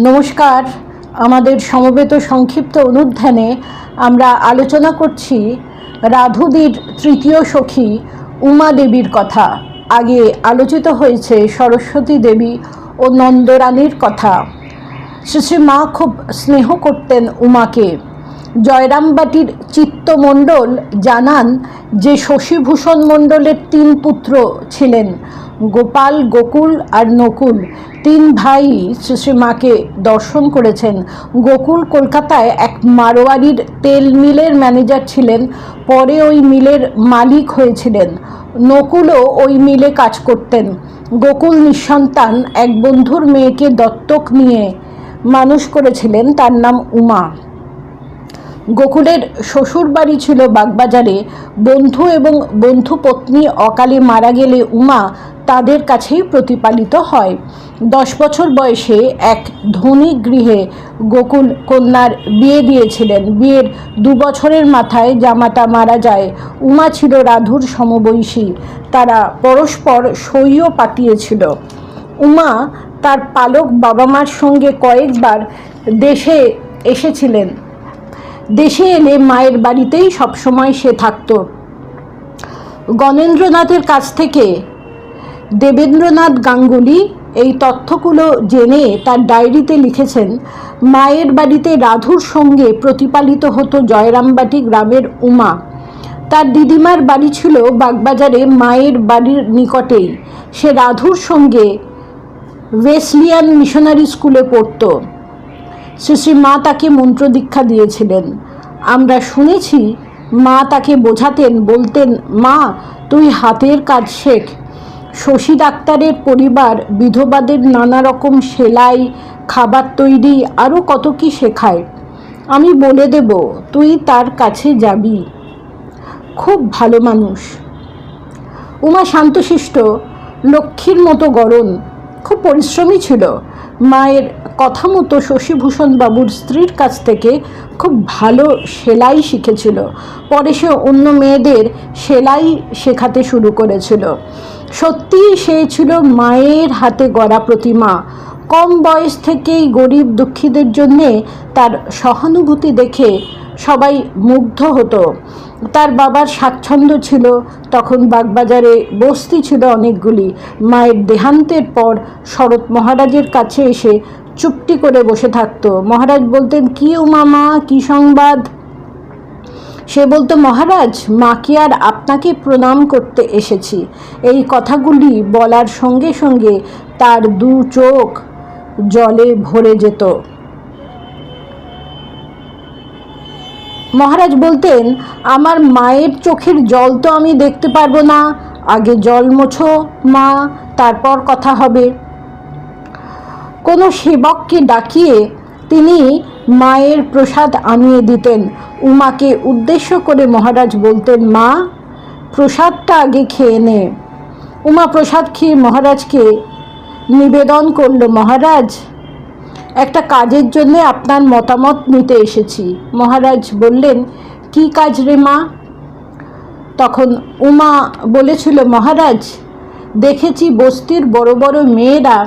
নমস্কার। আমাদের সমবেত সংক্ষিপ্ত অনুধ্যানে আমরা আলোচনা করছি রাধুদির তৃতীয় সখী উমা দেবীর কথা। আগে আলোচিত হয়েছে সরস্বতী দেবী ও নন্দরানীর কথা। শ্রী মা খুব স্নেহ করতেন উমাকে। জয়রামবাটির চিত্তমণ্ডল জানান যে শশীভূষণ মণ্ডলের তিন পুত্র ছিলেন, গোপাল, গোকুল আর নকুল, তিন ভাই শ্রী শ্রী মাকে দর্শন করেছেন। গোকুল কলকাতায় এক মারোয়ারির তেল মিলের ম্যানেজার ছিলেন, পরে ওই মিলের মালিক হয়েছিলেন। নকুলও ওই মিলে কাজ করতেন। গোকুল নিঃসন্তান এক বন্ধুর মেয়েকে দত্তক নিয়ে মানুষ করেছিলেন, তার নাম উমা। গোকুলের শ্বশুর বাড়ি ছিল বাগবাজারে। বন্ধু এবং বন্ধু পত্নী অকালে মারা গেলে উমা তাদের কাছেই প্রতিপালিত হয়। দশ বছর বয়সে এক ধনী গৃহে গোকুল কন্যার বিয়ে দিয়েছিলেন। বিয়ের দু বছরের মাথায় জামাতা মারা যায়। উমা ছিল রাধুর সমবয়সী। তারা পরস্পর সইও পাতিয়েছিল। উমা তার পালক বাবা মার সঙ্গে কয়েকবার দেশে এসেছিলেন। দেশে এলে মায়ের বাড়িতেই সবসময় সে থাকত। গণেন্দ্রনাথের কাছ থেকে দেবেন্দ্রনাথ গাঙ্গুলি এই তথ্যগুলো জেনে তার ডায়েরিতে লিখেছেন, মায়ের বাড়িতে রাধুর সঙ্গে প্রতিপালিত হতো জয়রামবাটি গ্রামের উমা। তার দিদিমার বাড়ি ছিল বাগবাজারে মায়ের বাড়ির নিকটেই। সে রাধুর সঙ্গে ওয়েসলিয়ান মিশনারি স্কুলে পড়তো। শ্রী শ্রী মা তাকে মন্ত্র দীক্ষা দিয়েছিলেন। আমরা শুনেছি মা তাকে বোঝাতেন, বলতেন, মা, তুই হাতের কাজ শেখ। শশী ডাক্তারের পরিবার, বিধবাদের নানা রকম সেলাই, খাবার তৈরি আরও কত কি শেখায়। আমি বলে দেব, তুই তার কাছে যাবি। খুব ভালো মানুষ। উমা শান্তশিষ্ট, লক্ষ্মীর মতো গরম খুব পরিশ্রমী ছিল। মায়ের কথা মতো শশীভূষণ বাবুর স্ত্রীর কাছ থেকে খুব ভালো সেলাই শিখেছিল। পরে সে অন্য মেয়েদের সেলাই শেখাতে শুরু করেছিল। সত্যিই সে ছিল মায়ের হাতে গড়া প্রতিমা। কম বয়স থেকেই গরিব দুঃখীদের জন্যে তার সহানুভূতি দেখে সবাই মুগ্ধ হতো। তার বাবার স্বাচ্ছন্দ্য ছিল, তখন বাগবাজারে বস্তি ছিল অনেকগুলি। মায়ের দেহান্তের পর শরৎ মহারাজের কাছে এসে চুপটি করে বসে থাকতো। মহারাজ বলতেন, কি ও মামা, কি সংবাদ? সে বলতো, মহারাজ মাকে আর আপনাকে প্রণাম করতে এসেছি? এই কথাগুলি বলার সঙ্গে সঙ্গে তার দু চোখ জলে ভরে যেত। মহারাজ বলতেন, আমার মায়ের চোখের জল তো আমি দেখতে পারব না। আগে জল মোছো, মা, তারপর কথা হবে। কোনো সেবককে ডাকিয়ে তিনি মায়ের প্রসাদ আনিয়ে দিতেন। উমাকে উদ্দেশ্য করে মহারাজ বলতেন, মা, প্রসাদটা আগে খেয়ে নে। উমা প্রসাদ খেয়ে মহারাজকে নিবেদন করল, মহারাজ একটা কাজের জন্যে আপনার মতামত নিতে এসেছি। মহারাজ বললেন, কি কাজ রে মা? তখন উমা বলেছিল, মহারাজ, দেখেছি বস্তির বড় বড় মেয়েরা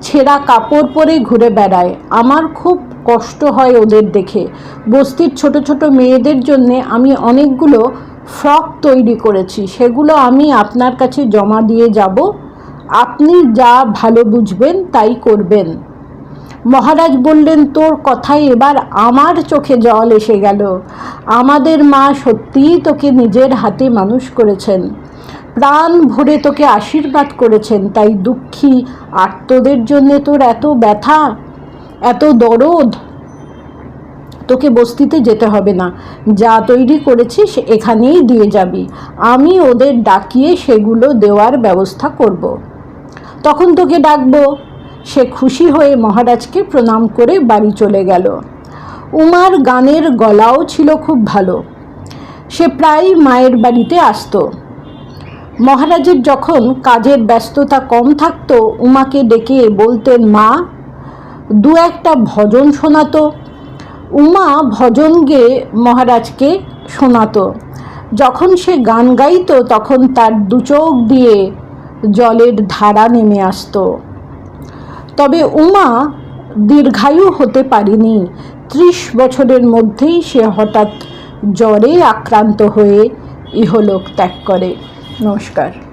ছেঁড়া কাপড় পরে ঘুরে বেড়ায়। আমার খুব কষ্ট হয় ওদের দেখে। বস্তির ছোট ছোট মেয়েদের জন্যে আমি অনেকগুলো ফ্রক তৈরি করেছি। সেগুলো আমি আপনার কাছে জমা দিয়ে যাব। আপনি যা ভালো বুঝবেন তাই করবেন। মহারাজ বললেন, তোর কথায় এবার আমার চোখে জল এসে গেল। আমাদের মা সত্যিই তোকে নিজের হাতে মানুষ করেছেন। প্রাণ ভরে তোকে আশীর্বাদ করেছেন। তাই দুঃখী আত্মদের জন্যে তোর এত ব্যথা, এত দরদ, তোকে বস্তিতে যেতে হবে না। যা তৈরি করেছিস এখানেই দিয়ে যাবি। আমি ওদের ডাকিয়ে সেগুলো দেওয়ার ব্যবস্থা করব। তখন তোকে ডাকবো। সে খুশি হয়ে মহারাজকে প্রণাম করে বাড়ি চলে গেল। উমার গানের গলাও ছিল খুব ভালো। সে প্রায় মায়ের বাড়িতে আসতো। মহারাজের যখন কাজের ব্যস্ততা কম থাকত, উমাকে ডেকে বলতেন, মা, দু একটা ভজন শোনাতো। উমা ভজন গেয়ে মহারাজকে শোনাতো। যখন সে গান গাইত, তখন তার দু চোখ দিয়ে জলের ধারা নেমে আসতো। তবে উমা দীর্ঘায়ু হতে পারেনি। ত্রিশ বছরের মধ্যেই সে হঠাৎ জ্বরে আক্রান্ত হয়ে ইহলোক ত্যাগ করে। নমস্কার।